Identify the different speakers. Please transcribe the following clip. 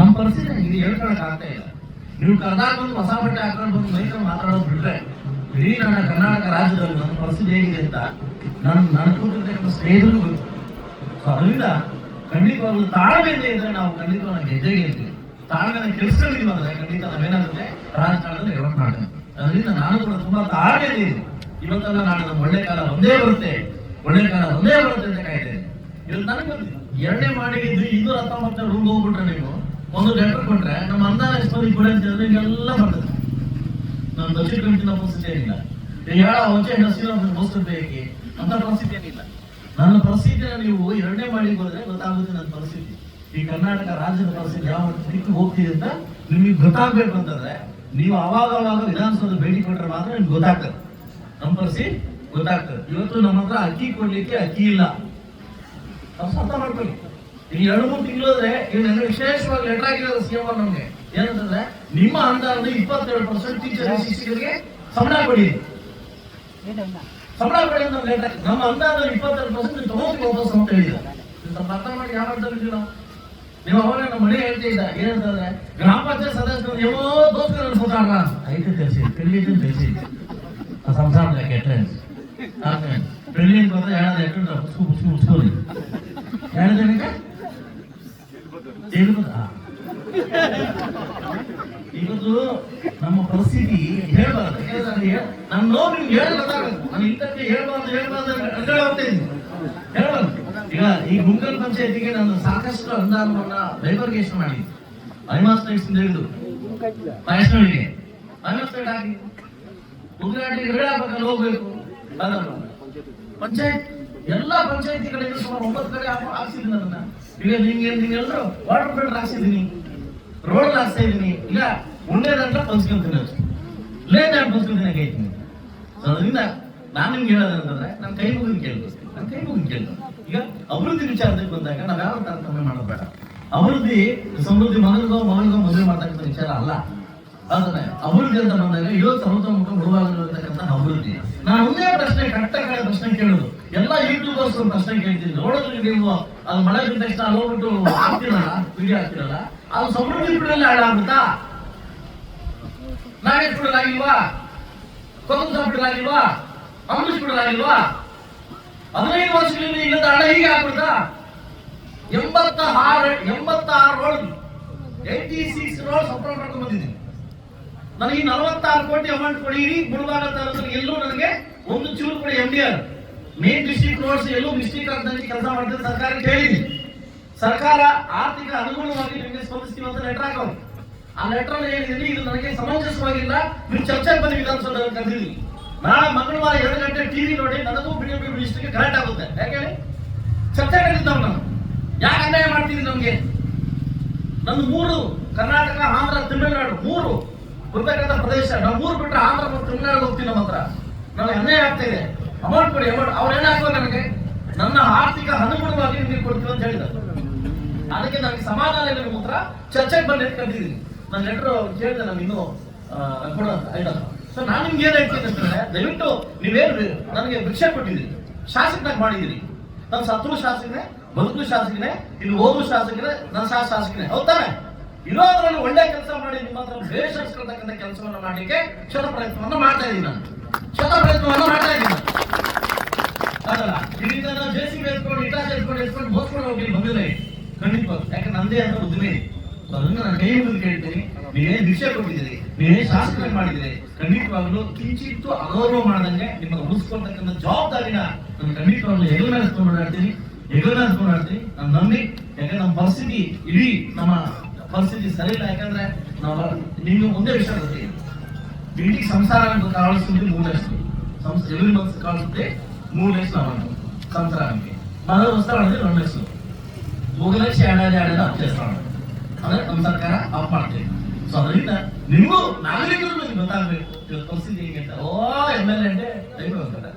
Speaker 1: ನಮ್ಮ ಪರಿಸ್ಥಿತಿ ಇದು ಹೇಳ್ಕೊಳಕ್ ಆಗ್ತಾ ಇಲ್ಲ. ನೀವು ಕರ್ನಾಟಕ ಬಂದು ಹೊಸ ಬಟ್ಟೆ ಹಾಕೊಂಡು ಬಂದು ಮೈಕ್ ಮಾತಾಡೋದು ಬಿಟ್ರೆ ಇಡೀ ನನ್ನ ಕರ್ನಾಟಕ ರಾಜ್ಯದಲ್ಲಿ ನನ್ನ ಪರಿಸ್ಥಿತಿ ಹೇಗಿದೆ ಅಂತ ನಾನು ನಾನು ಕೂತಿರ್ತಕ್ಕಂಥ ಸ್ನೇಹಿತರಿಗೂ ಗೊತ್ತು. ಸೊ ಅದರಿಂದ ಖಂಡಿತವಾಗ್ಲೂ ತಾಳ್ಮೆಯಿಂದ ಇದ್ರೆ ನಾವು ಖಂಡಿತವಾಗಿ ಗೆದ್ದೇ ಗೆಲ್ತೀವಿ ತಾಳ್ಮೆನ ಕೆಡಿಸ್ಕೊಂಡಿಲ್ಲ ಅಂದ್ರೆ ಖಂಡಿತ ನಾವೇನಾಗುತ್ತೆ? ರಾಜಕಾರಣದಲ್ಲಿ ಡೆವಲಪ್ ಮಾಡ್ತೇವೆ. ಅದರಿಂದ ನಾನು ಕೂಡ ತುಂಬಾ ತಾಳ್ಮೆಯಿಂದ ಇದೆ ಇವತ್ತಲ್ಲ ನಾಳೆ ನಮ್ಮ ಒಳ್ಳೆ ಕಾಲ ಒಂದೇ ಬರುತ್ತೆ. ಒಳ್ಳೆ ಕಾಲ ಒಂದೇ ಬರುತ್ತೆ ಅಂತ ಕಾಯ್ತೇನೆ ಇವತ್ತು ನನಗೆ ಎರಡನೇ ಮಾಡಿ ಇದು ಇನ್ನೂರ ಹತ್ತೊಂಬತ್ತು ರೂಮ್ ಹೋಗ್ಬಿಟ್ರೆ ನೀವು ಒಂದು ಲೆಟರ್ ಕೊಟ್ರೆ ನಮ್ಮ ಅಂದಾನ ಎಷ್ಟು ಕೊಡಿ ಅಂತ ಹೇಳಿದ್ರೆ ಎಲ್ಲ ಬರ್ತದೆ. ನಾನು ದಕ್ಷಿಣ ಕನ್ನಡ ಪರಿಸ್ಥಿತಿ ಏನಿಲ್ಲ ಹೇಳ ಹೊಂಚೆ ಹಸಿರು ಮೋಸ ಬೇಕಿ ಅಂತ ಪರಿಸ್ಥಿತಿ ಏನಿಲ್ಲ ನನ್ನ ಪರಿಸ್ಥಿತಿನ ನೀವು ಎರಡನೇ ಮಾಡಿ ಹೋದ್ರೆ ಗೊತ್ತಾಗುತ್ತೆ ನನ್ನ ಪರಿಸ್ಥಿತಿ. ಈ ಕರ್ನಾಟಕ ರಾಜ್ಯದ ಪರಿಸ್ಥಿತಿ ಯಾವ ಸ್ಥಿತಿ ಹೋಗ್ತಿದೆ ಅಂತ ನಿಮಗೆ ಗೊತ್ತಾಗಬೇಕು ಅಂತಂದ್ರೆ ನೀವು ಅವಾಗ ಅವಾಗ ವಿಧಾನಸೌಧ ಭೇಟಿ ಕೊಟ್ಟರೆ ಮಾತ್ರ ನಿಮ್ಗೆ ಗೊತ್ತಾಗ್ತದೆ. ನಮ್ಮ ಪರಿಸ್ಥಿತಿ ಗೊತ್ತಾಗ್ತದೆ. ಇವತ್ತು ನಮ್ಮ ಹತ್ರ ಅಕ್ಕಿ ಕೊಡ್ಲಿಕ್ಕೆ ಅಕ್ಕಿ ಇಲ್ಲ. ನಾವು ಅರ್ಥ ಮಾಡ್ಕೊಳ್ಳಿ. ಈ ಎರಡು ಮೂರು ತಿಂಗಳಾದ್ರೆ ಇವ್ ನನಗೆ ವಿಶೇಷವಾಗಿ ಲೆಟರ್ ಆಗಿರೋದು ಸಿ ಎಂ ಏನಂತಂದ್ರೆ, ನಿಮ್ಮ ಅನುದಾನದ ಇಪ್ಪತ್ತೇಳು ಪರ್ಸೆಂಟ್ ಟೀಚರ್ ಶಿಕ್ಷಕರಿಗೆ ಸಂಬಳ ಕೊಡಿ. ಸಂಬಳ ಕೊಡಿ ಅಂತ ಲೆಟರ್ ನಮ್ಮ ಅನುದಾನದ ಇಪ್ಪತ್ತೆರಡು ಪರ್ಸೆಂಟ್ ತಗೋತೀವಿ ವಾಪಸ್ ಅಂತ ಹೇಳಿದ್ರು. ಅರ್ಥ ಮಾಡಿ ಯಾವ ನೀವು ಅವಾಗ ನಮ್ಮ ಮನೆ ಹೇಳ್ತಾ ಇದ್ದ ಏನಂತಂದ್ರೆ, ಗ್ರಾಮ ಪಂಚಾಯತ್ ಸದಸ್ಯರು ಎವೋ ದೋಸ್ತರ ಅನ್ಸ್ಕೊತಾರ ಐತೆ ತಿಳಿಸಿ ತಿಳಿದು ತಿಳಿಸಿ ಸಂಸಾರದ ಕೆಟ್ಟ ಟ್ರಿಲಿಯನ್ ಬಂದ್ರೆ ಹೇಳುವುದಾ ಇವತ್ತು ನಮ್ಮ ಪರಿಸ್ಥಿತಿ ಹೇಳ್ಬಾರ್ದು ನಾನು ನೋವು ನಿಮ್ಗೆ ಹೇಳ್ಬಾರ್ದು ನಾನು ಇಂಥದ್ದೇ ಹೇಳ್ಬಾರ್ದು ಹೇಳ್ಬಾರ್ದು ಅಂತ ಹೋಗ್ತೀನಿ ಹೇಳ್ಬಾರ್ದು ಈಗ ಈ ಗುಂಗಲ್ ಪಂಚಾಯತಿಗೆ ನಾನು ಸಾಕಷ್ಟು ಅನುದಾನವನ್ನ ಡೈವರ್ಗೇಷನ್ ಮಾಡಿ ಐಮಾಸ್ ನೈಟ್ಸ್ ಅಂತ ಹೇಳಿದ್ರು ವೈಷ್ಣವಿಗೆ ಐಮಾಸ್ ನೈಟ್ ಆಗಿ ಉಗ್ರಾಟಿಗೆ ಹೋಗ್ಬೇಕು ಪಂಚಾಯತ್ ಎಲ್ಲ ಪಂಚಾಯತಿಗಳಿಗೆ ಸುಮಾರು ಒಂಬತ್ತು ಕಡೆ ಹಾಕ್- ಹಾಕ್ಸಿದ್ದೀನಿ ಅದನ್ನ. ಈಗ ನಿಮ್ಗೆ ನೀವೆಲ್ಲರೂ ವಾಟರ್ ಫಿಲ್ಟರ್ ಹಾಕ್ಸಿದ್ದೀನಿ ರೋಡ್ ಹಾಕ್ತಾ ಇದ್ದೀನಿ ಈಗ ಒಳ್ಳೇದಂತ ಪಂಚ್ಕೊಂತೀನಿ ಅಷ್ಟೇ. ಲೇಟ್ ಆಗಿ ಪಂಚ್ಕೊಂತೀನಿ ಹೇಳ್ತೀನಿ ಅದರಿಂದ ನಾನು ನಿಮ್ಗೆ ಹೇಳೋದಂತಂದ್ರೆ ನನ್ನ ಕೈ ಮುಗಿದ ಕೇಳಿದ್ರು ನನ್ನ ಕೈ ಮುಗಿದ ಕೇಳಿದ್ರು ಈಗ ಅಭಿವೃದ್ಧಿ ವಿಚಾರದಲ್ಲಿ ಬಂದಾಗ ನಾವು ಯಾವ ತಾರತಮ್ಯ ಮಾಡೋದು ಬೇಡ. ಅಭಿವೃದ್ಧಿ, ಸಮೃದ್ಧಿ ಮಗನಿಗೋ ಮಗಳಿಗೋ ಮದುವೆ ಮಾಡ್ತಕ್ಕಂಥ ವಿಚಾರ ಅಲ್ಲ. ಆದರೆ ಅಭಿವೃದ್ಧಿ ಅಂತ ಬಂದಾಗ ಇವತ್ತು ಸರ್ವತೋಮುಖ ಮುಳುವಾಗಿರ್ತಕ್ಕಂಥ ಅಭಿವೃದ್ಧಿ. ನಾನು ಒಂದೇ ಪ್ರಶ್ನೆ ಕಡೆ ಪ್ರಶ್ನೆ ಕೇಳೋದು ಎಲ್ಲ ಒಂದು ಪ್ರಶ್ನೆ ಕೇಳ್ತೀನಿ. ನೋಡೋದ್ರಿಗೆ ನೀವು ಅದು ಮಳೆ ಬಿದ್ದ ತಕ್ಷಣ ಅಲ್ಲಿ ಹೋಗ್ಬಿಟ್ಟು ಹಾಕ್ತಿರಲ್ಲ ವಿಡಿಯೋ ಹಾಕ್ತಿರಲ್ಲ, ಅದು ಸಮೃದ್ಧಿ ಬಿಡಲ್ಲಿ ಹಾಳಾಗುತ್ತಾ ನಾಗೇಶ್ ಬಿಡಲಾಗಿಲ್ವಾ? ಕೊತ್ತಂಬರಿ ಬಿಡಲಾಗಿಲ್ವಾ? ಅಂಬರೀಷ್ ಬಿಡಲಾಗಿಲ್ವಾ? ಹದಿನೈದು ವರ್ಷಗಳಿಂದ ಇಲ್ಲದ ಹಣ ಹೀಗೆ ಆಗ್ಬಿಡ್ತಾ? ಎಂಬತ್ತ ಆರು ಎಂಬತ್ತಾರು ರೋಡ್ ಏಯ್ಟಿ ಸಿಕ್ಸ್ ರೋಡ್ ಸಂಪ್ರಮ ಮಾಡ್ಕೊಂಡು ನನಗೆ ನಲವತ್ತಾರು ಕೋಟಿ ಅಮೌಂಟ್ ಕೊಡಿರಿ ಗುರುವಾರ ತಾಲೂಕಿನ ಎಲ್ಲೂ ನನಗೆ ಒಂದು ಚೂರು ಕೂಡ M D R main district roads ಎಲ್ಲೂ ಮಿಸ್ಟೇಕ್ ಅಂತ ಕೆಲಸ ಮಾಡ್ತಾರೆ ಸರ್ಕಾರ ಹೇಳಿದೆ ಸರ್ಕಾರ ಆರ್ಥಿಕ ಅನುಗುಣವಾಗಿ ನಿಮಗೆ ಸ್ಪಂದಿಸ್ತೀವಿ ಅಂತ ಲೆಟರ್ ಹಾಕೋರು. ಆ ಲೆಟರ್ ಹೇಳಿದ್ದೀನಿ ಇದು ನನಗೆ ಸಮಂಜಸವಾಗಿಲ್ಲ. ನೀವು ಚರ್ಚೆ ಬಂದು ವಿಧಾನಸೌಧದಲ್ಲಿ ಕರೆದಿದ್ದೀನಿ. ನಾ ಮಂಗಳವಾರ ಎರಡು ಗಂಟೆ ಟಿವಿ ನೋಡಿ ನನಗೂ ಬಿಡಿಎಂ ಮಿನಿಸ್ಟರ್ಗೆ ಕರೆಕ್ಟ್ ಆಗುತ್ತೆ. ಯಾಕೆ ಚರ್ಚೆ ಕರೆದಿದ್ದಾವ್ ನಾನು ಯಾಕೆ ಅನ್ಯಾಯ ಮಾಡ್ತೀನಿ ನಮಗೆ? ನಂದು ಮೂರು ಕರ್ನಾಟಕ, ಆಂಧ್ರ, ತಮಿಳುನಾಡು, ಮೂರು ಬರ್ಬೇಕಂತ ಪ್ರದೇಶ. ನಾವು ಮೂರು ಬಿಟ್ಟರೆ ಆಂಧ್ರ ಮತ್ತು ತಮಿಳುನಾಡು ಹೋಗ್ತೀವಿ ನಮ್ಮ ಹತ್ರ. ನನಗೆ ಅನ್ಯಾಯ ಆಗ್ತಾ ಇದೆ. ಅಮೌಂಟ್ ಕೊಡಿ, ಅಮೌಂಟ್. ಅವ್ರು ಏನಾಗ್ಬೋದು ನನಗೆ ನನ್ನ ಆರ್ಥಿಕ ಅನುಗುಣವಾಗಿ ನೀವು ಕೊಡ್ತೀವಿ ಅಂತ ಹೇಳಿದ್ರು. ಅದಕ್ಕೆ ನನಗೆ ಸಮಾಧಾನ ಇಲ್ಲ ಮಾತ್ರ ಚರ್ಚೆಗೆ ಬಂದು ಕರೆದಿದ್ದೀನಿ. ನನ್ನ ಲೆಟರ್ ಕೇಳಿದೆ ನಾನು ಇನ್ನೂ ಕೊಡೋದು ಐಟಮ್ ಸೊ ನಾನು ನಿಮ್ಗೆ ಏನ್ ಹೇಳ್ತೀನಿ ಅಂತಂದ್ರೆ ದಯವಿಟ್ಟು ನೀವೇನು ನನಗೆ ಭಿಕ್ಷೆ ಕೊಟ್ಟಿದ್ದೀರಿ. ಶಾಸಕನಾಗಿ ಮಾಡಿದ್ದೀರಿ. ನಾನು ಸತ್ರು ಶಾಸಕನೇ ಬದುಕು ಶಾಸಕನೇ, ಇಲ್ಲಿ ಓದು ಶಾಸಕನೇ, ನನ್ನ ಸಹ ಶಾಸಕನೇ. ಹೌದಾನೆ ಇರೋದ್ರಲ್ಲಿ ಒಳ್ಳೆ ಕೆಲಸ ಮಾಡಿ ನಿಮ್ಮ ಹತ್ರ ಬೇಷಿಸ್ತಕ್ಕಂಥ ಕೆಲಸವನ್ನು ಮಾಡಲಿಕ್ಕೆ ಶತ ಪ್ರಯತ್ನವನ್ನು ಮಾಡ್ತಾ ಇದ್ದೀನಿ ನಾನು. ಶತ ಪ್ರಯತ್ನವನ್ನು ಮಾಡ್ತಾ ಇದ್ದೀನಿ ಇದರಿಂದ ನಾವು ಜೆ ಸಿ ಎತ್ಕೊಂಡು ಇಟಾಚ ಎತ್ಕೊಂಡು ಎತ್ಕೊಂಡು ಹೋಗ್ಕೊಂಡು ಹೋಗಿ ಬಂದಿಲ್ಲ ಖಂಡಿತ. ಯಾಕಂದ್ರೆ ನಂದೇ ಅಂತ ಉದ್ದಿಮೆ. ಅದನ್ನ ನಾನು ಕೈ ಮುಗಿದು ಕೇಳ್ತೀನಿ. ನೀವೇನ್ ವಿಷಯ ಕೊಟ್ಟಿದ್ದೀರಿ. ನೀವೇನ್ ಶಾಸ್ತ್ರ ಮಾಡಿದ್ದೀರಿ. ಖಂಡಿತವಾಗ್ಲೂ ಕಿಂಚಿತ್ತು ಅಗೌರವ ಮಾಡದಂಗೆ ನಿಮ್ಮನ್ನು ಉಳಿಸ್ಕೊಳ್ತಕ್ಕಂಥ ಜವಾಬ್ದಾರಿನ ನಾನು ಖಂಡಿತವಾಗ್ಲೂ ಹೆಗಲ ಮೇಲೆ ಓಡಾಡ್ತೀನಿ. ಹೆಗಲ ಮೇಲೆ ಓಡಾಡ್ತೀನಿ. ನಾನು ನಂಬಿ. ಯಾಕಂದ್ರೆ ನಮ್ಮ ಪರಿಸ್ಥಿತಿ ಇಡೀ ನಮ್ಮ ಪರಿಸ್ಥಿತಿ ಸರಿ ಇಲ್ಲ. ಯಾಕಂದ್ರೆ ನಾವು ನೀವು ಒಂದೇ ವಿಷಯ ಗೊತ್ತಿದೆ ಇಡೀ ಸಂಸಾರ ಅಂತ ಕಾಣಿಸುತ್ತೆ ಮೂರಷ್ಟು ಸಂಸ್ ಎಲ್ಲಿ ಮನಸ್ಸು ಕಾಣಿಸುತ್ತೆ ಮೂರಷ್ಟು ನಾವು ಸಂಸಾರಕ್ಕೆ ಮನ ವಸ್ತ್ರ ಅಂದ್ರೆ రెండಷ್ಟು ಮೂರು ಲಕ್ಷ ಏಳಾದ ಏಳಾದ ಹತ್ತು ಲಕ್ಷ ಅಂದ್ರೆ ನಮ್ಮ ಸರ್ಕಾರ ಆಫ್ ಮಾಡ್ತೇವೆ ಸೊ ಅದರಿಂದ ನಿಮಗೂ ನಾಗರಿಕರು ನಿಮ್ಗೆ ಗೊತ್ತಾಗಬೇಕು ಇವತ್ತು ಪರಿಸ್ಥಿತಿ ಹೇಗೆ ಅಂತ ಓ ಎಂ ಎಲ್ ಎ ಅಂದ್ರೆ ದೈವ ಅಂತಾರೆ